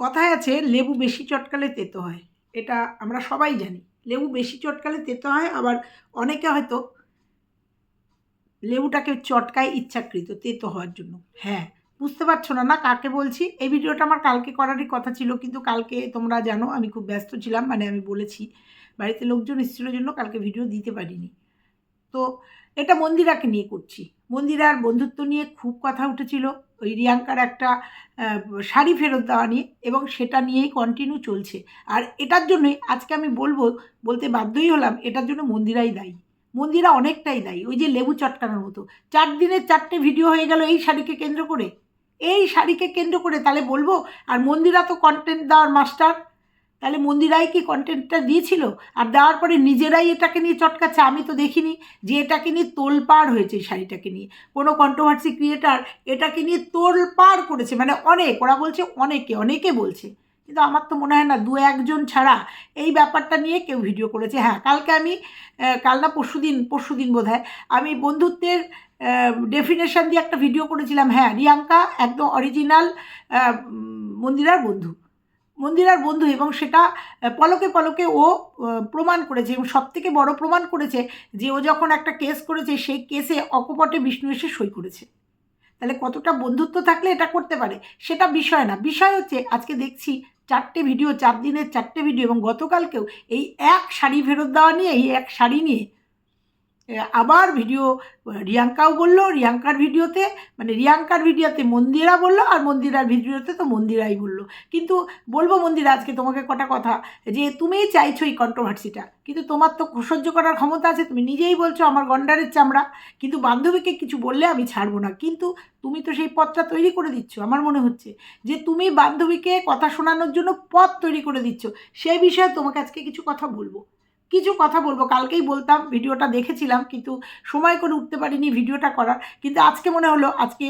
কথায় আছে, লেবু বেশি চটকালে তেতো হয়। এটা আমরা সবাই জানি। লেবু বেশি চটকালে তেতো হয়, আবার অনেকে হয়তো লেবুটাকে চটকায় ইচ্ছাকৃত, তেতো হওয়ার জন্য। হ্যাঁ বুঝতে পারছ না না কাকে বলছি? এই ভিডিওটা আমার কালকে করারই কথা ছিল, কিন্তু কালকে তোমরা জানো, আমি খুব ব্যস্ত ছিলাম মানে আমি বলেছি, বাড়িতে লোকজন এসেছিল জন্য কালকে ভিডিও দিতে পারিনি। তো এটা মন্দিরাকে নিয়ে করছি। মন্দিরার বন্ধুত্ব নিয়ে খুব কথা উঠেছিল। ওই রিয়াঙ্কার একটা শাড়ি ফেরত দেওয়া নিয়ে এবং সেটা নিয়েই কন্টিনিউ চলছে। আর এটার জন্যই আজকে আমি বলব, বলতে বাধ্যই হলাম, এটার জন্য মন্দিরাই দায়ী। মন্দিরা অনেকটাই দায়ী, ওই যে লেবু চটকানোর মতো। চার দিনের চারটে ভিডিও হয়ে গেল এই শাড়িকে কেন্দ্র করে। এই শাড়িকে কেন্দ্র করে তাহলে বলব, আর মন্দিরা তো কন্টেন্ট দেওয়ার মাস্টার তাহলে মন্দিরাই কি কন্টেন্টটা দিয়েছিল? আর দেওয়ার পরে নিজেরাই এটাকে নিয়ে চটকাচ্ছে? আমি তো দেখিনি যে এটাকে নিয়ে তোলপাড় হয়েছে এই শাড়িটাকে নিয়ে। কোনো কন্ট্রোভার্সি ক্রিয়েটার এটাকে নিয়ে তোলপাড় করেছে। মানে অনেক, ওরা বলছে অনেকে অনেকে বলছে। কিন্তু আমার তো মনে হয় না, দু একজন ছাড়া এই ব্যাপারটা নিয়ে কেউ ভিডিও করেছে। হ্যাঁ কালকে আমি কাল না পরশু দিন পরশু দিন বোধ আমি বন্ধুত্বের ডেফিনেশন দিয়ে একটা ভিডিও করেছিলাম। হ্যাঁ রিয়াঙ্কা একদম অরিজিনাল মন্দিরার বন্ধু। মন্দিরার বন্ধু এবং সেটা পলকে পলকে ও প্রমাণ করেছে এবং সবথেকে বড় প্রমাণ করেছে যে ও যখন একটা কেস করেছে, সেই কেসে অকপটে বিষ্ণু এসে সই করেছে। তাহলে কতটা বন্ধুত্ব থাকলে এটা করতে পারে? সেটা বিষয় না। বিষয় হচ্ছে, আজকে দেখছি চারটে ভিডিও চার দিনের চারটে ভিডিও এবং গতকালকেও এই এক শাড়ি ফেরত দেওয়া নিয়ে, এই এক শাড়ি নিয়ে আবার ভিডিও, রিয়াঙ্কাও বলল, রিয়াঙ্কার ভিডিওতে মানে রিয়াঙ্কার ভিডিওতে মন্দিরা বলল আর মন্দিরার ভিডিওতে তো মন্দিরাই বলল। কিন্তু বলব মন্দিরা, আজকে তোমাকে কটা কথা, যে তুমিই চাইছো এই কন্ট্রোভার্সিটা কিন্তু তোমার তো সহ্য করার ক্ষমতা আছে, তুমি নিজেই বলছো আমার গন্ডারের চামড়া, কিন্তু বান্ধবীকে কিছু বললে আমি ছাড়বো না। কিন্তু তুমি তো সেই পথটা তৈরি করে দিচ্ছ, আমার মনে হচ্ছে, যে তুমি বান্ধবীকে কথা শোনানোর জন্য পথ তৈরি করে দিচ্ছ সেই বিষয়ে তোমাকে আজকে কিছু কথা বলব। কিছু কথা বলব। কালকেই বলতাম, ভিডিওটা দেখেছিলাম, কিন্তু সময় করে উঠতে পারিনি ভিডিওটা করার। কিন্তু আজকে মনে হলো, আজকে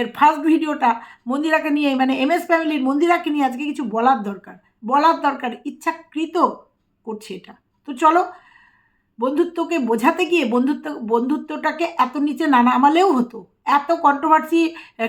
এর ফার্স্ট ভিডিওটা মন্দিরাকে নিয়ে মানে এম এস ফ্যামিলির মন্দিরাকে নিয়ে আজকে কিছু বলার দরকার। বলার দরকার, ইচ্ছাকৃত করছে এটা। তো চলো বন্ধুত্বকে বোঝাতে গিয়ে বন্ধুত্ব বন্ধুত্বটাকে এত নিচে না নামালেও হতো। এত কন্ট্রোভার্সি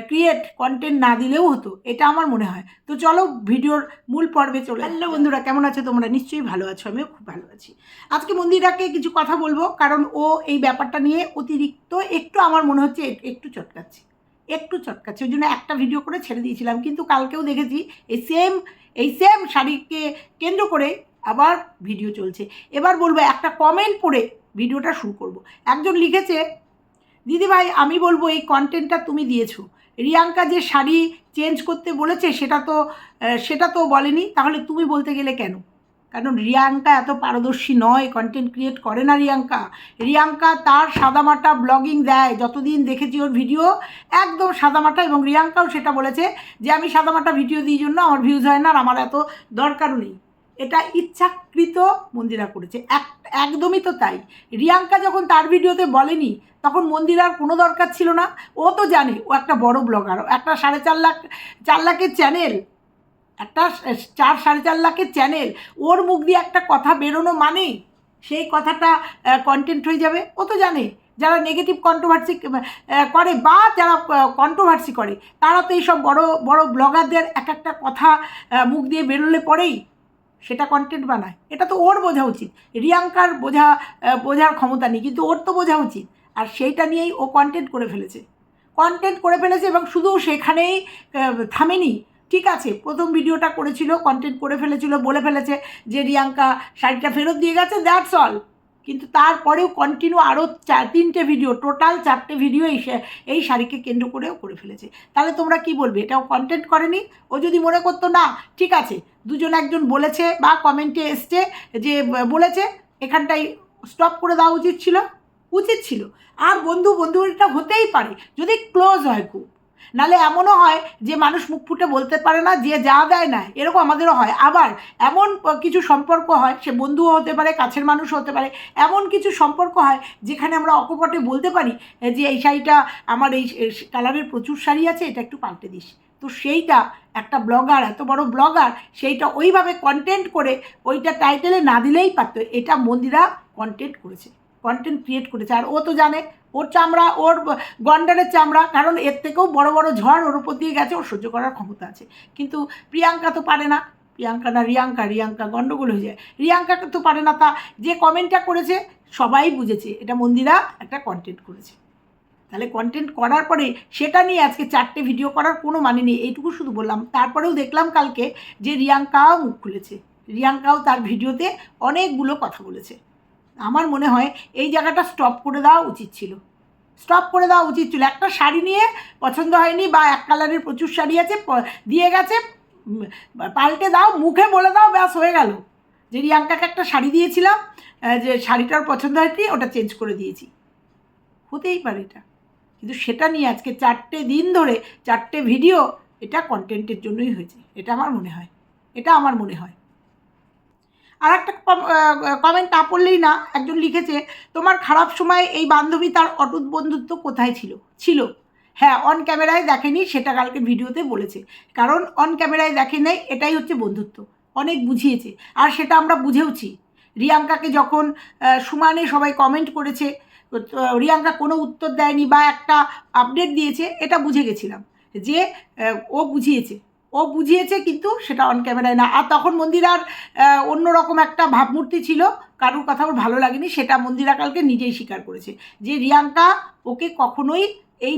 ক্রিয়েট কন্টেন্ট না দিলেও হতো। এটা আমার মনে হয়। তো চলো ভিডিওর মূল পর্বে চলে হ্যালো বন্ধুরা কেমন আছো তোমরা? নিশ্চয়ই ভালো আছো আমিও খুব ভালো আছি। আজকে মন্দিরাকে কিছু কথা বলব কারণ ও এই ব্যাপারটা নিয়ে অতিরিক্ত একটু আমার মনে হচ্ছে একটু চটকাচ্ছে। একটু চটকাচ্ছে ওই জন্য একটা ভিডিও করে ছেড়ে দিয়েছিলাম। কিন্তু কালকেও দেখেছি এই সেম এই সেম শাড়িকে কেন্দ্র করে আবার ভিডিও চলছে। এবার বলব, একটা কমেন্ট পড়ে ভিডিওটা শুরু করব। একজন লিখেছে, দিদিভাই, আমি বলব, এই কন্টেন্টটা তুমি দিয়েছ। রিয়াঙ্কা যে শাড়ি চেঞ্জ করতে বলেছে, সেটা তো সেটা তো বলেনি। তাহলে তুমি বলতে গেলে কেন? কারণ রিয়াঙ্কা এত পারদর্শী নয় কন্টেন্ট ক্রিয়েট করে না রিয়াঙ্কা। রিয়াঙ্কা তার সাদামাটা ব্লগিং দেয়, যতদিন দেখেছি ওর ভিডিও একদম সাদামাটা এবং রিয়াঙ্কাও সেটা বলেছে যে, আমি সাদামাটা ভিডিও দিই জন্য, আমার ভিউজ হয় না আর আমার এত দরকারও নেই। এটা ইচ্ছাকৃত মন্দিরা করেছে। এক, একদমই তো তাই। রিয়াঙ্কা যখন তার ভিডিওতে বলেনি, তখন মন্দিরার কোনো দরকার ছিল না। ও তো জানে, ও একটা বড় ব্লগার একটা সাড়ে চার লাখ, চার লাখের চ্যানেল একটা চার, সাড়ে চার লাখের চ্যানেল ওর মুখ দিয়ে একটা কথা বেরোনো মানে সেই কথাটা কন্টেন্ট হয়ে যাবে। ও তো জানে, যারা নেগেটিভ কন্ট্রোভার্সি করে বা যারা কন্ট্রোভার্সি করে, তারা তো এইসব বড় বড় ব্লগারদের এক একটা কথা মুখ দিয়ে বেরোলে পরেই সেটা কন্টেন্ট বানায়। এটা তো ওর বোঝা উচিত। রিয়াঙ্কার বোঝা বোঝার ক্ষমতা নেই, কিন্তু ওর তো বোঝা উচিত। আর সেইটা নিয়েই ও কন্টেন্ট করে ফেলেছে। কন্টেন্ট করে ফেলেছে এবং শুধু সেখানেই থামেনি। ঠিক আছে, প্রথম ভিডিওটা করেছিল কন্টেন্ট করে ফেলেছিল, বলে ফেলেছে যে রিয়াঙ্কা শাড়িটা ফেরত দিয়ে গেছে দ্যাটস অল কিন্তু তারপরেও কন্টিনিউ আরও চার, তিনটে ভিডিও টোটাল চারটে ভিডিও এই এই শাড়িকে কেন্দ্র করেও করে ফেলেছে। তাহলে তোমরা কি বলবে? এটাও কন্টেন্ট করেনি? ও যদি মনে করতো, না, ঠিক আছে। দুজন একজন বলেছে বা কমেন্টে এসছে যে, বলেছে এখানটাই স্টপ করে দেওয়া উচিত ছিল। উচিত ছিল। আর বন্ধু বন্ধু এটা হতেই পারে। যদি ক্লোজ হয় খুব। নালে এমনও হয় যে মানুষ মুখ ফুটে বলতে পারে না, যে যা দেয় না, এরকম আমাদেরও হয়। আবার এমন কিছু সম্পর্ক হয়, সে বন্ধুও হতে পারে, কাছের মানুষ হতে পারে, এমন কিছু সম্পর্ক হয় যেখানে আমরা অকপটে বলতে পারি যে এই শাড়িটা, আমার এই কালারের প্রচুর শাড়ি আছে, এটা একটু পাল্টে দিস। তো সেইটা একটা ব্লগার, এত বড় ব্লগার, সেইটা ওইভাবে কন্টেন্ট করে, ওইটা টাইটেলে না দিলেই পারতো। এটা মন্দিরা কন্টেন্ট করেছে। কন্টেন্ট ক্রিয়েট করেছে। আর ও তো জানে, ওর চামড়া, ওর গন্ডারের চামড়া, কারণ এর থেকেও বড় বড় ঝড় ওর উপর দিয়ে গেছে, ওর সহ্য করার ক্ষমতা আছে। কিন্তু প্রিয়াঙ্কা তো পারে না। প্রিয়াঙ্কা না রিয়াঙ্কা রিয়াঙ্কা গণ্ডগোল হয়ে যায়। রিয়াঙ্কাকে তো পারে না তা, যে কমেন্টটা করেছে, সবাই বুঝেছে। এটা মন্দিরা একটা কন্টেন্ট করেছে। তাহলে কন্টেন্ট করার পরে সেটা নিয়ে আজকে চারটে ভিডিও করার কোনো মানে নেই। এইটুকু শুধু বললাম। তারপরেও দেখলাম কালকে যে রিয়াঙ্কাও মুখ খুলেছে। রিয়াঙ্কাও তার ভিডিওতে অনেকগুলো কথা বলেছে। আমার মনে হয় এই জায়গাটা স্টপ করে দেওয়া উচিত ছিল। স্টপ করে দেওয়া উচিত ছিল। একটা শাড়ি নিয়ে পছন্দ হয়নি বা এক কালারের প্রচুর শাড়ি আছে দিয়ে গেছে পাল্টে দাও, মুখে বলে দাও, ব্যাস, হয়ে গেল। যে রিয়াঙ্কাকে একটা শাড়ি দিয়েছিলাম যে শাড়িটার পছন্দ হয়নি, ওটা চেঞ্জ করে দিয়েছি। হতেই পারে এটা। কিন্তু সেটা নিয়ে আজকে চারটে দিন ধরে, চারটে ভিডিও এটা কন্টেন্টের জন্যই হয়েছে। এটা আমার মনে হয়। এটা আমার মনে হয়। আর একটা কমেন্ট না পড়লেই না, একজন লিখেছে, তোমার খারাপ সময় এই বান্ধবী তার অটুট বন্ধুত্ব কোথায় ছিল? ছিল। হ্যাঁ অন ক্যামেরায় দেখেনি, সেটা কালকে ভিডিওতে বলেছে। কারণ অন ক্যামেরায় দেখে নেই, এটাই হচ্ছে বন্ধুত্ব। অনেক বুঝিয়েছে। আর সেটা আমরা বুঝেওছি। রিয়াঙ্কাকে যখন সুমানে সবাই কমেন্ট করেছে রিয়াঙ্কা কোনো উত্তর দেয়নি বা একটা আপডেট দিয়েছে, এটা বুঝে গেছিলাম। যে ও বুঝিয়েছে। ও বুঝিয়েছে কিন্তু সেটা অন ক্যামেরায় না। আর তখন মন্দিরার অন্যরকম একটা ভাবমূর্তি ছিল। কারুর কথা ওর ভালো লাগেনি, সেটা মন্দিরা কালকে নিজেই স্বীকার করেছে যে রিয়াঙ্কা ওকে কখনোই এই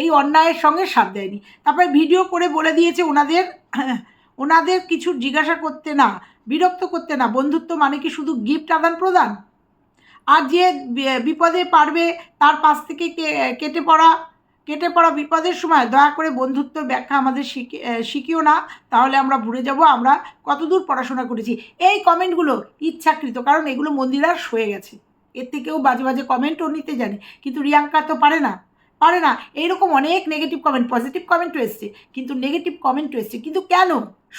এই অন্যায়ের সঙ্গে সাথ দেয়নি। তারপরে ভিডিও করে বলে দিয়েছে ওনাদের ওনাদের কিছু জিজ্ঞাসা করতে না, বিরক্ত করতে না। বন্ধুত্ব মানে কি শুধু গিফট আদান প্রদান আর যে বিপদে পারবে তার পাশ থেকে কেটে পড়া কেটে পড়া বিপদের সময় দয়া করে বন্ধুত্বর ব্যাখ্যা আমাদের শিখে শিখিও না। তাহলে আমরা ভুলে যাব, আমরা কতদূর পড়াশোনা করেছি। এই কমেন্টগুলো ইচ্ছাকৃত, কারণ এগুলো মন্দিরার সয়ে গেছে। এর থেকেও বাজে বাজে কমেন্টও নিতে জানে, কিন্তু রিয়াঙ্কা তো পারে না। পারে না। এইরকম অনেক নেগেটিভ কমেন্ট পজিটিভ কমেন্টও এসছে, কিন্তু নেগেটিভ কমেন্টও এসছে। কিন্তু কেন?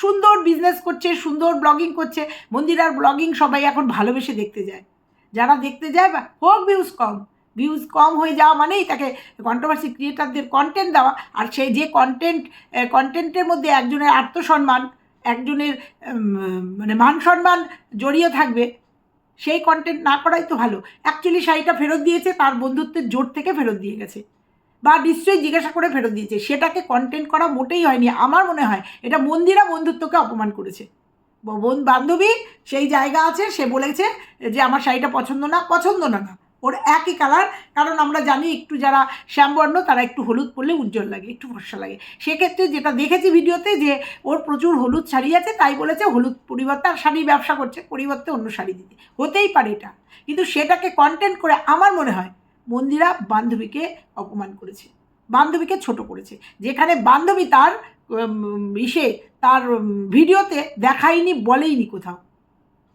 সুন্দর বিজনেস করছে, সুন্দর ব্লগিং করছে। মন্দিরার ব্লগিং সবাই এখন ভালোবেসে দেখতে যায়। যারা দেখতে যায় বা, হোক ভিউজ কম ভিউজ কম হয়ে যাওয়া মানেই তাকে কন্ট্রোভার্সি ক্রিয়েটারদের কন্টেন্ট দেওয়া। আর সেই যে কন্টেন্ট কন্টেন্টের মধ্যে একজনের আত্মসম্মান, একজনের মানে মান সম্মান জড়িয়ে থাকবে, সেই কন্টেন্ট না করাই তো ভালো। অ্যাকচুয়ালি শাড়িটা ফেরত দিয়েছে, তার বন্ধুত্বের জোর থেকে ফেরত দিয়ে গেছে। বা নিশ্চয়ই জিজ্ঞাসা করে ফেরত দিয়েছে। সেটাকে কন্টেন্ট করা মোটেই হয়নি। আমার মনে হয় এটা মন্দিরা বন্ধুত্বকে অপমান করেছে। বান্ধবী সেই জায়গা আছে, সে বলেছে যে, আমার শাড়িটা পছন্দ না পছন্দ না না। ওর একই কালার কারণ আমরা জানি একটু যারা শ্যামবর্ণ, তারা একটু হলুদ পরলে উজ্জ্বল লাগে, একটু ফর্সা লাগে। সেক্ষেত্রে যেটা দেখেছি ভিডিওতে যে ওর প্রচুর হলুদ শাড়ি আছে, তাই বলেছে হলুদ পরিবর্তে আর শাড়ি ব্যবসা করছে, পরিবর্তে অন্য শাড়ি দিতে। হতেই পারে এটা। কিন্তু সেটাকে কন্টেন্ট করে আমার মনে হয় মন্দিরা বান্ধবীকে অপমান করেছে, বান্ধবীকে ছোট করেছে। যেখানে বান্ধবী তার ইসে, তার ভিডিওতে দেখায়নি, বলেইনি কোথাও।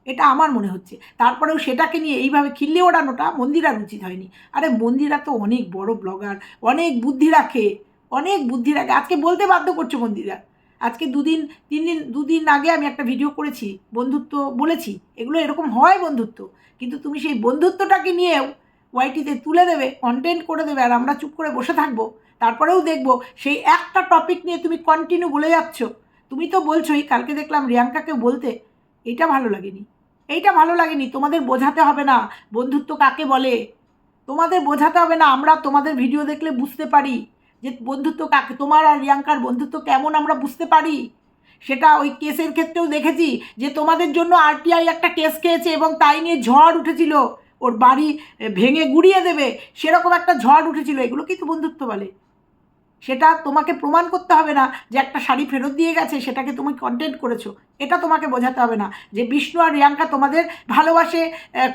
এটা আমার মনে হচ্ছে। তারপরেও সেটাকে নিয়ে এইভাবে খিল্লে ওড়ানোটা মন্দিরার উচিত হয়নি। আরে মন্দিরা তো অনেক বড় ব্লগার, অনেক বুদ্ধি রাখে, অনেক বুদ্ধি রাখে। আজকে বলতে বাধ্য করছে মন্দিরা। আজকে দুদিন, তিন দিন, দুদিন আগে আমি একটা ভিডিও করেছি, বন্ধুত্ব বলেছি, এগুলো এরকম হয় বন্ধুত্ব। কিন্তু তুমি সেই বন্ধুত্বটাকে নিয়েও ওয়াইটিতে তুলে দেবে কন্টেন্ট করে দেবে, আর আমরা চুপ করে বসে থাকব। তারপরেও দেখব সেই একটা টপিক নিয়ে তুমি কন্টিনিউ বলে যাচ্ছ। তুমি তো বলছোই, কালকে দেখলাম রিয়াঙ্কাকে বলতে এটা ভালো লাগেনি। এইটা ভালো লাগেনি, তোমাদের বোঝাতে হবে না। বন্ধুত্ব কাকে বলে? তোমাদের বোঝাতে হবে না, আমরা তোমাদের ভিডিও দেখলে বুঝতে পারি যে বন্ধুত্ব কাকে, তোমার আর রিয়াঙ্কার বন্ধুত্ব কেমন আমরা বুঝতে পারি? সেটা ওই কেসের ক্ষেত্রেও দেখেছি যে তোমাদের জন্য আরটিআই একটা কেস খেয়েছে এবং তাই নিয়ে ঝড় উঠেছিল। ওর বাড়ি ভেঙে গুড়িয়ে দেবে, সেরকম একটা ঝড় উঠেছিল। এগুলো কিন্তু বন্ধুত্ব বলে। সেটা তোমাকে প্রমাণ করতে হবে না যে একটা শাড়ি ফেরত দিয়ে গেছে, সেটাকে তুমি কন্টেন্ট করেছ। এটা তোমাকে বোঝাতে হবে না যে বিষ্ণু আর রিয়াঙ্কা তোমাদের ভালোবাসে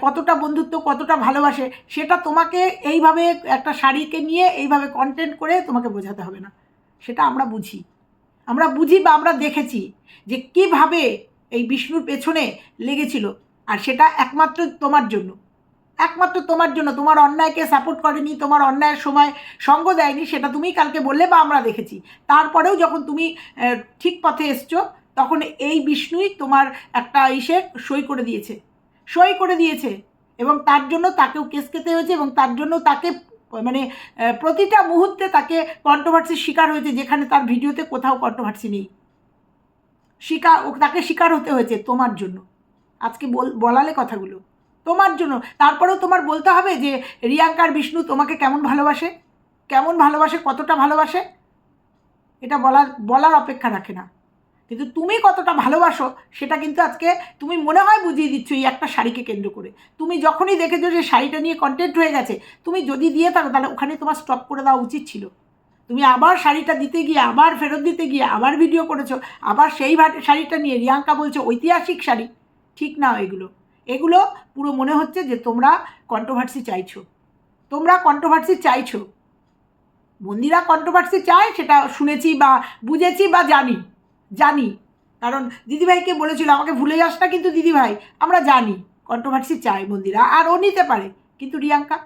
কতটা বন্ধুত্ব, কতটা ভালোবাসে, সেটা তোমাকে এইভাবে একটা শাড়িকে নিয়ে এইভাবে কন্টেন্ট করে তোমাকে বোঝাতে হবে না। সেটা আমরা বুঝি। আমরা বুঝি বা আমরা দেখেছি যে কীভাবে এই বিষ্ণুর পেছনে লেগেছিল। আর সেটা একমাত্র তোমার জন্য। একমাত্র তোমার জন্য, তোমার অন্যায়কে সাপোর্ট করেনি, তোমার অন্যায়ের সময় সঙ্গ দেয়নি, সেটা তুমি কালকে বললে বা আমরা দেখেছি। তারপরেও যখন তুমি ঠিক পথে এসছো, তখন এই বিষ্ণুই তোমার একটা ইসে সই করে দিয়েছে। সই করে দিয়েছে। এবং তার জন্য তাকেও কেস খেতে হয়েছে এবং তার জন্য তাকে মানে প্রতিটা মুহূর্তে তাকে কন্ট্রোভার্সির শিকার হয়েছে, যেখানে তার ভিডিওতে কোথাও কন্ট্রোভার্সি নেই। শিকার তাকে শিকার হতে হয়েছে তোমার জন্য। আজকে বল, বলালে কথাগুলো। তোমার জন্য। তারপরেও তোমার বলতে হবে যে রিয়াঙ্কার বিষ্ণু তোমাকে কেমন ভালোবাসে? কেমন ভালোবাসে? কতটা ভালোবাসে? এটা বলার বলার অপেক্ষা রাখে না। কিন্তু তুমি কতটা ভালোবাসো, সেটা কিন্তু আজকে তুমি মনে হয় বুঝিয়ে দিচ্ছ এই একটা শাড়িকে কেন্দ্র করে। তুমি যখনই দেখেছ যে শাড়িটা নিয়ে কন্টেন্ট হয়ে গেছে, তুমি যদি দিয়ে থাকো, তাহলে ওখানে তোমার স্টপ করে দেওয়া উচিত ছিল। তুমি আবার শাড়িটা দিতে গিয়ে, আবার ফেরত দিতে গিয়ে, আবার ভিডিও করেছ, আবার সেই শাড়িটা নিয়ে রিয়াঙ্কা বলছে ঐতিহাসিক শাড়ি। ঠিক না এগুলো। এগুলো পুরো মনে হচ্ছে যে তোমরা কন্ট্রোভার্সি চাইছো। তোমরা কন্ট্রোভার্সি চাইছো। মন্দিরা কন্ট্রোভার্সি চায়, সেটা শুনেছি বা বুঝেছি বা জানি জানি। কারণ দিদিভাইকে বলেছিল, আমাকে ভুলে যাস না কিন্তু দিদিভাই। আমরা জানি কন্ট্রোভার্সি চায় মন্দিরা, আর ও নিতে পারে। কিন্তু রিয়াঙ্কা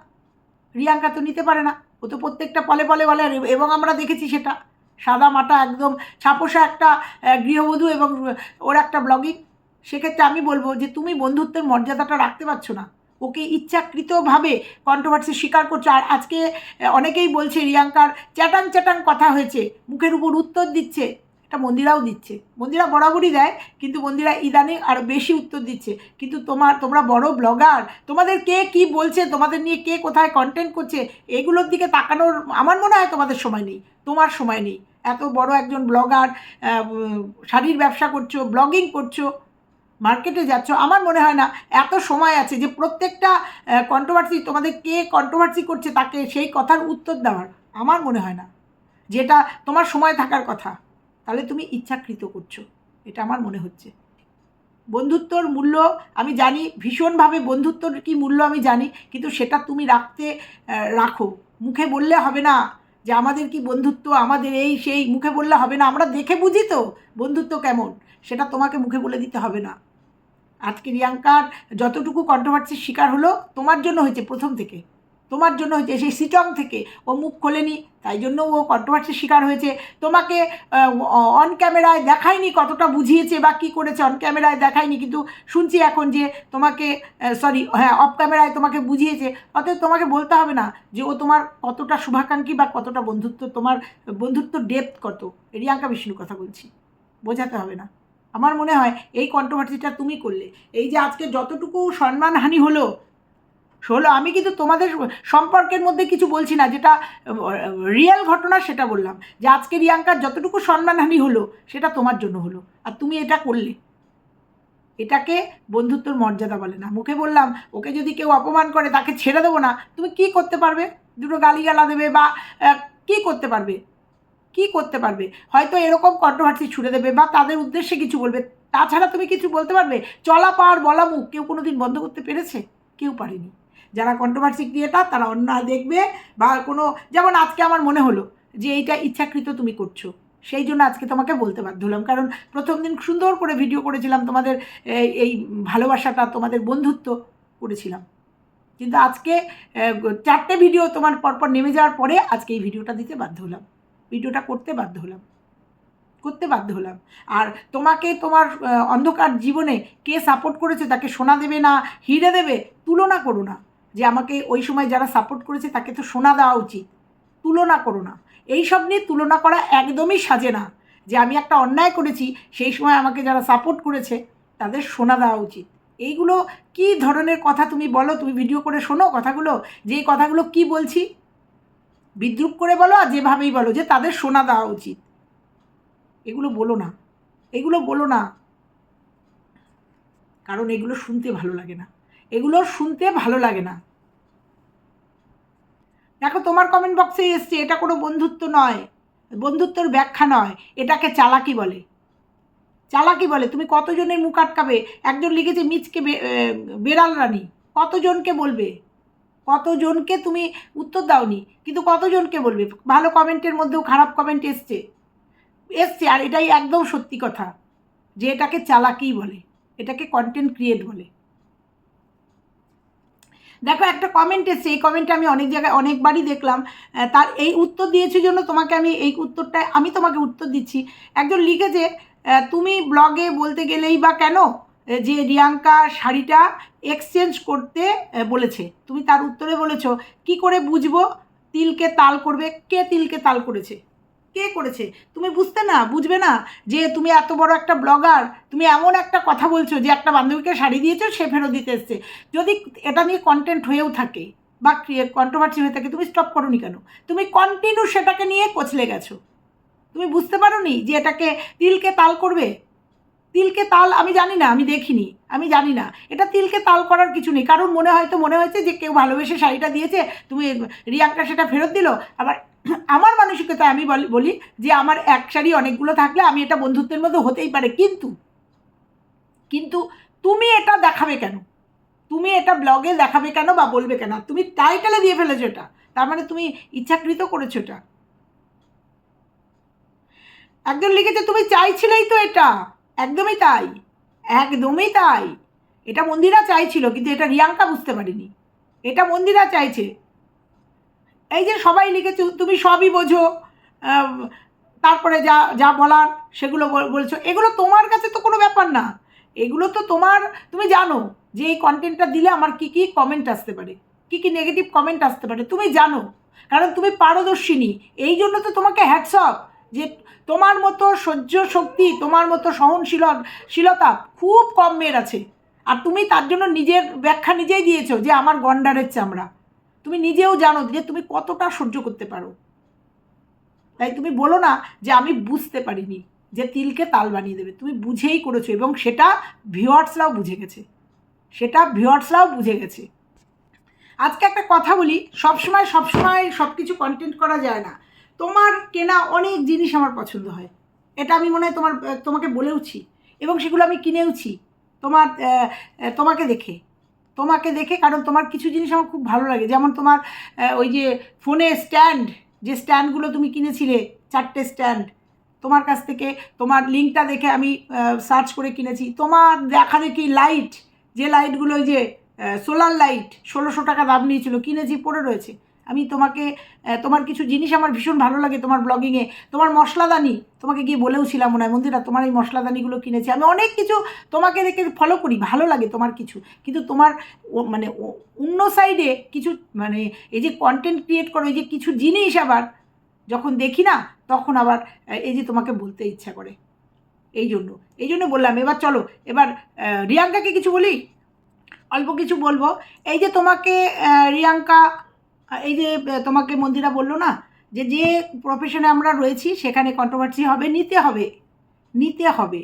রিয়াঙ্কা তো নিতে পারে না। ও তো প্রত্যেকটা পলে পলে বলে, এবং আমরা দেখেছি সেটা। সাদা মাটা একদম ছাপোষা একটা গৃহবধূ এবং ওর একটা ব্লগিং সেক্ষেত্রে আমি বলব যে তুমি বন্ধুত্বের মর্যাদাটা রাখতে পারছ না। ওকে ইচ্ছাকৃতভাবে কন্ট্রোভার্সি স্বীকার করছ। আর আজকে অনেকেই বলছে, রিয়াঙ্কার চ্যাটাং চ্যাটাং কথা হয়েছে, মুখের উপর উত্তর দিচ্ছে। এটা মন্দিরাও দিচ্ছে। মন্দিরা বরাবরই দেয়, কিন্তু মন্দিরা ইদানিং আরও বেশি উত্তর দিচ্ছে। কিন্তু তোমার, তোমরা বড় ব্লগার, তোমাদের কে কি বলছে, তোমাদের নিয়ে কে কোথায় কন্টেন্ট করছে, এগুলোর দিকে তাকানোর আমার মনে হয় তোমাদের সময় নেই। তোমার সময় নেই। এত বড় একজন ব্লগার শাড়ির ব্যবসা করছ, ব্লগিং করছ। মার্কেটে যাচ্ছ, আমার মনে হয় না এত সময় আছে যে প্রত্যেকটা কন্ট্রোভার্সি তোমাদের কে কন্ট্রোভার্সি করছে তাকে সেই কথার উত্তর দেওয়ার, আমার মনে হয় না। যেটা তোমার সময় থাকার কথা, তাহলে তুমি ইচ্ছাকৃত করছ, এটা আমার মনে হচ্ছে। বন্ধুত্বর মূল্য আমি জানি, ভীষণভাবে বন্ধুত্বর কি মূল্য আমি জানি, কিন্তু সেটা তুমি রাখতে রাখো। মুখে বললে হবে না যে আমাদের কি বন্ধুত্ব, আমাদের এই সেই, মুখে বললে হবে না। আমরা দেখে বুঝি তো বন্ধুত্ব কেমন, সেটা তোমাকে মুখে বলে দিতে হবে না। আজকে রিয়াঙ্কার যতটুকু কন্ট্রোভার্সির শিকার হলো, তোমার জন্য হয়েছে প্রথম থেকে। তোমার জন্য হয়েছে সেই সিটং থেকে। ও মুখ খোলেনি, তাই জন্য ও কন্ট্রোভার্সির শিকার হয়েছে। তোমাকে অন ক্যামেরায় দেখায়নি কতটা বুঝিয়েছে বা কী করেছে অন ক্যামেরায় দেখায়নি, কিন্তু শুনছি এখন যে তোমাকে সরি হ্যাঁ অফ ক্যামেরায় তোমাকে বুঝিয়েছে। অতএব তোমাকে বলতে হবে না যে ও তোমার কতটা শুভাকাঙ্ক্ষী বা কতটা বন্ধুত্ব, তোমার বন্ধুত্ব ডেপথ কত। রিয়াঙ্কা বিষ্ণুর কথা বলছি। বোঝাতে হবে না। আমার মনে হয় এই কন্ট্রোভার্সিটা তুমি করলে। এই যে আজকে যতটুকু সম্মানহানি হলো হলো, আমি কিন্তু তোমাদের সম্পর্কের মধ্যে কিছু বলছি না, যেটা রিয়েল ঘটনা সেটা বললাম। যে আজকে রিয়াঙ্কার যতটুকু সম্মানহানি হলো, সেটা তোমার জন্য হলো। আর তুমি এটা করলে। এটাকে বন্ধুত্বর মর্যাদা বলে না। মুখে বললাম, ওকে যদি কেউ অপমান করে, তাকে ছেড়ে দেবো না। তুমি কি করতে পারবে? দুটো গালিগালা দেবে বা কি করতে পারবে? কি করতে পারবে? হয়তো এরকম কন্ট্রোভার্সি ছুড়ে দেবে বা তাদের উদ্দেশ্যে কিছু বলবে। তাছাড়া তুমি কিছু বলতে পারবে? চলা পাওয়ার বলা মুখ। কেউ কোনো দিন বন্ধ করতে পেরেছে? কেউ পারেনি। যারা কন্ট্রোভার্সি ক্রিয়েটার, তারা অন্যায় দেখবে বা কোনো, যেমন আজকে আমার মনে হলো যে এইটা ইচ্ছাকৃত তুমি করছ। সেই জন্য আজকে তোমাকে বলতে বাধ্য হলাম। কারণ প্রথম দিন সুন্দর করে ভিডিও করেছিলাম তোমাদের এই ভালোবাসাটা, তোমাদের বন্ধুত্ব করেছিলাম। কিন্তু আজকে চারটে ভিডিও তোমার পরপর নেমে যাওয়ার পরে আজকে এই ভিডিওটা দিতে বাধ্য হলাম। ভিডিওটা করতে বাধ্য হলাম। করতে বাধ্য হলাম। আর তোমাকে তোমার অন্ধকার জীবনে কে সাপোর্ট করেছে তাকে সোনা দেবে না, হিরে দেবে, তুলনা করো না। যে আমাকে ওই সময় যারা সাপোর্ট করেছে তাকে তো সোনা দেওয়া উচিত। তুলনা করো না। এই সব নিয়ে তুলনা করা একদমই সাজে না। যে আমি একটা অন্যায় করেছি, সেই সময় আমাকে যারা সাপোর্ট করেছে, তাদের সোনা দেওয়া উচিত। এইগুলো কি ধরনের কথা তুমি বলো? তুমি ভিডিও করে শোনো কথাগুলো। যে কথাগুলো কি বলছি বিদ্রুপ করে বলো আর যেভাবেই বলো, যে তাদের সোনা দেওয়া উচিত। এগুলো বলো না। এগুলো বলো না। কারণ এগুলো শুনতে ভালো লাগে না। এগুলো শুনতে ভালো লাগে না। দেখো, তোমার কমেন্ট বক্সে এসছে, এটা কোনো বন্ধুত্ব নয়। বন্ধুত্বর ব্যাখ্যা নয়। এটাকে চালাকি বলে। চালাকি বলে। তুমি কতজনের মুখ আটকাবে? একজন লিখেছে, মিচকে বেড়াল রানী। কতজনকে বলবে? কতজনকে তুমি উত্তর দাওনি, কিন্তু কতজনকে বলবে? ভালো কমেন্টের মধ্যেও খারাপ কমেন্ট এসছে। এসছে, আর এটাই একদম সত্যি কথা, যে এটাকে চালাকি বলে, এটাকে কন্টেন্ট ক্রিয়েট বলে। দেখো, একটা কমেন্ট এসছে, এই কমেন্টটা আমি অনেক জায়গায় অনেকবারই দেখলাম। তার এই উত্তর দিয়েছি জন্য তোমাকে আমি এই উত্তরটা আমি তোমাকে উত্তর দিচ্ছি। একজন লিখেছে তুমি ব্লগে বলতে গেলেই বা কেন যে রিয়াঙ্কা শাড়িটা এক্সচেঞ্জ করতে বলেছে। তুমি তার উত্তরে বলেছ, কি করে বুঝব? তিলকে তাল করবে। কে তিলকে তাল করেছে? কে করেছে? তুমি বুঝতে না, বুঝবে না যে তুমি এত বড় একটা ব্লগার তুমি এমন একটা কথা বলছো যে একটা বান্ধবীকে শাড়ি দিয়েছ, সে ফেরত দিতে এসছে। যদি এটা নিয়ে কন্টেন্ট হয়েও থাকে বা কন্ট্রোভার্সি হয়ে থাকে, তুমি স্টপ করোনি কেন? তুমি কন্টিনিউ সেটাকে নিয়ে কচলে গেছো। তুমি বুঝতে পারো নি যে এটাকে তিলকে তাল করবে? তিলকে তাল, আমি জানি না, আমি দেখিনি, আমি জানি না। এটা তিলকে তাল করার কিছু নেই। কারণ মনে হয়তো মনে হয়েছে যে কেউ ভালোবেসে শাড়িটা দিয়েছে, তুমি রিয়াঙ্কা সেটা ফেরত দিল। আবার আমার মানসিকতা আমি বল- যে আমার এক শাড়ি অনেকগুলো থাকলে আমি এটা বন্ধুত্বের মধ্যে হতেই পারে। কিন্তু কিন্তু তুমি এটা দেখাবে কেন? তুমি এটা ব্লগে দেখাবে কেন বা বলবে কেন? তুমি টাইটেলে দিয়ে ফেলেছো এটা। তার মানে তুমি ইচ্ছাকৃত করেছ এটা। একজন লিখেছে, তুমি চাইছিলেই তো এটা। একদমই তাই একদমই তাই। এটা মন্দিরা চাইছিল, কিন্তু এটা রিয়াঙ্কা বুঝতে পারিনি। এটা মন্দিরা চাইছে। এই যে সবাই লিখেছে, তুমি সবই বোঝো তারপরে যা যা বলার সেগুলো বলছো। এগুলো তোমার কাছে তো কোনো ব্যাপার না। এগুলো তো তোমার, তুমি জানো যে এই কন্টেন্টটা দিলে আমার কি কি কমেন্ট আসতে পারে, কি কি নেগেটিভ কমেন্ট আসতে পারে, তুমি জানো। কারণ তুমি পারদর্শিনী, এই জন্য তো তোমাকে হ্যাটসঅপ যে তোমার মতো সহ্য শক্তি, তোমার মতো সহনশীল শীলতা খুব কম মেয়ের আছে। আর তুমি তার জন্য নিজের ব্যাখ্যা নিজেই দিয়েছ যে আমার গন্ডারের চামড়া। তুমি নিজেও জানো যে তুমি কতটা সহ্য করতে পারো। তাই তুমি বলো না যে আমি বুঝতে পারিনি যে তিলকে তাল বানিয়ে দেবে। তুমি বুঝেই করেছ এবং সেটা ভিওয়ার্সরাও বুঝে গেছে। সেটা ভিওয়ার্সরাও বুঝে গেছে। আজকে একটা কথা বলি, সবসময় সবসময় সব কিছু কন্টেন্ট করা যায় না। তোমার কেনা অনেক জিনিস আমার পছন্দ হয়। এটা আমি মনে হয় তোমার, তোমাকে বলেওছি এবং সেগুলো আমি কিনেওছি। তোমার তোমাকে দেখে। তোমাকে দেখে কারণ তোমার কিছু জিনিস আমার খুব ভালো লাগে। যেমন তোমার ওই যে ফোনে স্ট্যান্ড, যে স্ট্যান্ডগুলো তুমি কিনেছিলে, চারটে স্ট্যান্ড, তোমার কাছ থেকে তোমার লিঙ্কটা দেখে আমি সার্চ করে কিনেছি। তোমার দেখা দেখি লাইট, যে লাইটগুলো ওই যে সোলার লাইট, ষোলোশো টাকা দাম নিয়েছিল, কিনেছি পড়ে রয়েছে। আমি তোমাকে তোমার কিছু জিনিস আমার ভীষণ ভালো লাগে তোমার ব্লগিংয়ে তোমার মশলাদানি, তোমাকে গিয়ে বলেওছিলাম মনে হয় মন্দিরা তোমার এই মশলাদানিগুলো কিনেছি। আমি অনেক কিছু তোমাকে দেখে ফলো করি, ভালো লাগে তোমার কিছু। কিন্তু তোমার মানে অন্য সাইডে কিছু মানে এই যে কন্টেন্ট ক্রিয়েট করো, এই যে কিছু জিনিস আবার যখন দেখি না, তখন আবার এই যে তোমাকে বলতে ইচ্ছা করে। এই জন্য এই জন্য বললাম, এবার চলো, এবার রিয়াঙ্কাকে কিছু বলি? অল্প কিছু বলব। এই যে তোমাকে রিয়াঙ্কা এই যে তোমাকে মন্দিরা বলল না যে যে প্রফেশনে আমরা রয়েছি, সেখানে কন্ট্রোভার্সি হবে, নিতে হবে নিতে হবে।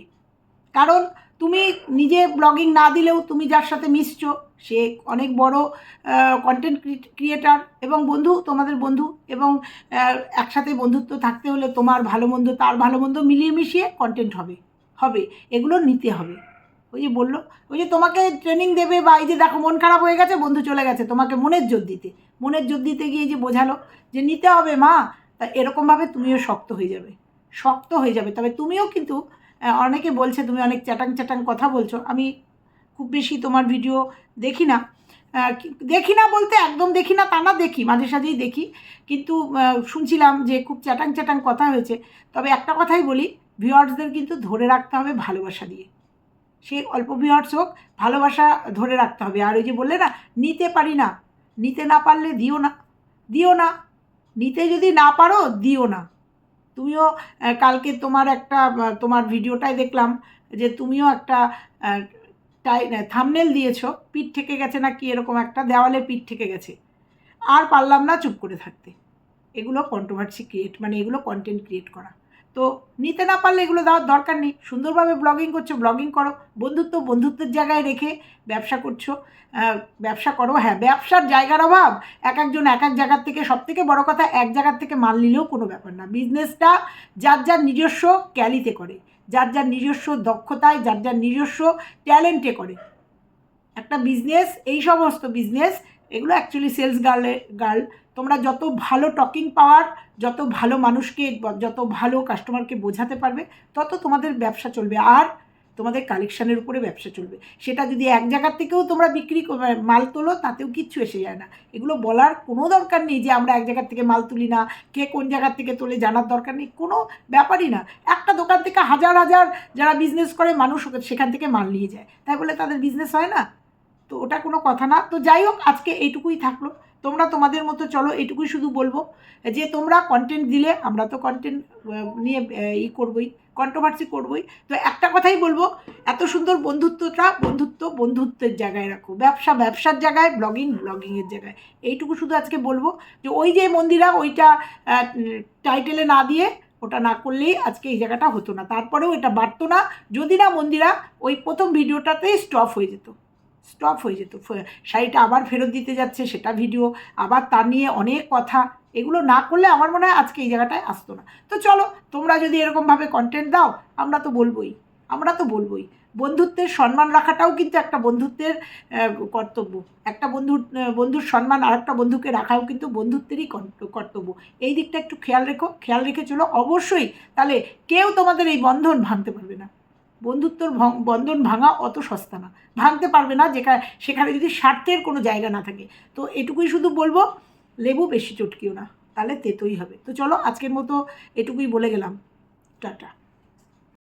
কারণ তুমি নিজে ব্লগিং না দিলেও তুমি যার সাথে মিশছো, সে অনেক বড় কন্টেন্ট ক্রিয়েটার এবং বন্ধু, তোমাদের বন্ধু এবং একসাথে বন্ধুত্ব থাকতে হলে তোমার ভালো মন্দ, তার ভালো মন্দ মিলিয়ে মিশিয়ে কন্টেন্ট হবে হবে, এগুলো নিতে হবে। ওই যে বলল, ওই যে তোমাকে ট্রেনিং দেবে বা এই যে দেখো মন খারাপ হয়ে গেছে, বন্ধু চলে গেছে, তোমাকে মনের জোর দিতে। মনের জোর দিতে গিয়ে যে বোঝালো যে নিতে হবে মা, তা এরকমভাবে তুমিও শক্ত হয়ে যাবে, শক্ত হয়ে যাবে। তবে তুমিও কিন্তু অনেকে বলছে, তুমি অনেক চ্যাটাং চ্যাটাং কথা বলছো, আমি খুব বেশি তোমার ভিডিও দেখি না। দেখি না বলতে একদম দেখি না, তা না দেখি, মাঝে সাঝেই দেখি। কিন্তু শুনছিলাম যে খুব চ্যাটাং চ্যাটাং কথা হয়েছে। তবে একটা কথাই বলি ভিউয়ার্সদের কিন্তু ধরে রাখতে হবে ভালোবাসা দিয়ে। সে অল্প ভিউয়ার্স হোক, ভালোবাসা ধরে রাখতে হবে। আর ওই যে বললে না, নিতে পারি না। নিতে না পারলে দিও না। দিও না। নিতে যদি না পারো, দিও না। তুমিও কালকে তোমার একটা তোমার ভিডিওটাই দেখলাম যে তুমিও একটা টাই থামনেল দিয়েছ। পিঠ থেকে গেছে না কি এরকম একটা? দেওয়ালে পিঠ থেকে গেছে। আর পারলাম না চুপ করে থাকতে। এগুলো কন্ট্রোভার্সি ক্রিয়েট মানে এগুলো কন্টেন্ট ক্রিয়েট করা। তো নিতে না পারলে এগুলো দেওয়ার দরকার নেই। সুন্দরভাবে ব্লগিং করছ ব্লগিং করো। বন্ধুত্ব বন্ধুত্বের জায়গায় রেখে ব্যবসা করছ। ব্যবসা করো হ্যাঁ ব্যবসার জায়গার অভাব। এক একজন এক এক জায়গার থেকে সব থেকে বড় কথা, এক জায়গার থেকে মাল নিলেও কোনো ব্যাপার না। বিজনেসটা যার যার নিজস্ব ক্যালিতে করে, যার যার নিজস্ব দক্ষতায়, যার যার নিজস্ব ট্যালেন্টে করে। একটা বিজনেস এই সমস্ত বিজনেস এগুলো অ্যাকচুয়ালি সেলস গার্লে গার্ল তোমরা যত ভালো টকিং পাওয়ার যত ভালো মানুষকে, যত ভালো কাস্টমারকে বোঝাতে পারবে, তত তোমাদের ব্যবসা চলবে। আর তোমাদের কালেকশানের উপরে ব্যবসা চলবে। সেটা যদি এক জায়গার থেকেও তোমরা বিক্রি কর- মানে মাল তোলো, তাতেও কিচ্ছু এসে যায় না। এগুলো বলার কোনো দরকার নেই যে আমরা এক জায়গার থেকে মাল তুলি না, কে কোন জায়গার থেকে তোলে জানার দরকার নেই, কোনো ব্যাপারই না। একটা দোকান থেকে হাজার হাজার যারা বিজনেস করে, মানুষ সেখান থেকে মাল নিয়ে যায়। তাই বলে তাদের বিজনেস হয় না? তো ওটা কোনো কথা না। তো যাই হোক, আজকে এইটুকুই থাকল। তোমরা তোমাদের মতো চলো, এইটুকুই শুধু বলব যে তোমরা কন্টেন্ট দিলে, আমরা তো কন্টেন্ট নিয়ে ই করবই কন্ট্রোভার্সি করবই। তো একটা কথাই বলব, এত সুন্দর বন্ধুত্বটা বন্ধুত্ব বন্ধুত্বের জায়গায় রাখো। ব্যবসা ব্যবসার জায়গায় ব্লগিং ব্লগিংয়ের জায়গায়। এইটুকু শুধু আজকে বলব যে ওই যে মন্দিরা, ওইটা টাইটেলে না দিয়ে ওটা না করলেই আজকে এই জায়গাটা হতো না। তারপরেও এটা বাড়তো না। যদি না মন্দিরা, ওই প্রথম ভিডিওটাতেই স্টপ হয়ে যেত। স্টপ হয়ে যেত। শাড়িটা আবার ফেরত দিতে যাচ্ছে, সেটা ভিডিও আবার তা নিয়ে অনেক কথা। এগুলো না করলে আমার মনে হয় আজকে এই জায়গাটায় আসতো না। তো চলো, তোমরা যদি এরকমভাবে কন্টেন্ট দাও, আমরা তো বলবোই। আমরা তো বলবোই। বন্ধুত্বের সম্মান রাখাটাও কিন্তু একটা বন্ধুত্বের কর্তব্য। একটা বন্ধুর বন্ধুর সম্মান আর একটা বন্ধুকে রাখাও কিন্তু বন্ধুত্বেরই কর্ত- কর্তব্য। এই দিকটা একটু খেয়াল রেখো, খেয়াল রেখে চলো। অবশ্যই তাহলে কেউ তোমাদের এই বন্ধন ভাঙতে পারবে না। বন্ধুত্বর বন্ধন ভাঙা অত সস্তা না। ভাঙতে পারবে না যেখানে সেখানে যদি স্বার্থের কোনো জায়গা না থাকে। তো এটুকুই শুধু বলব, লেবু বেশি চটকিও না, তাহলে তেতোই হবে। তো চলো আজকের মতো এটুকুই বলে গেলাম। টাটা।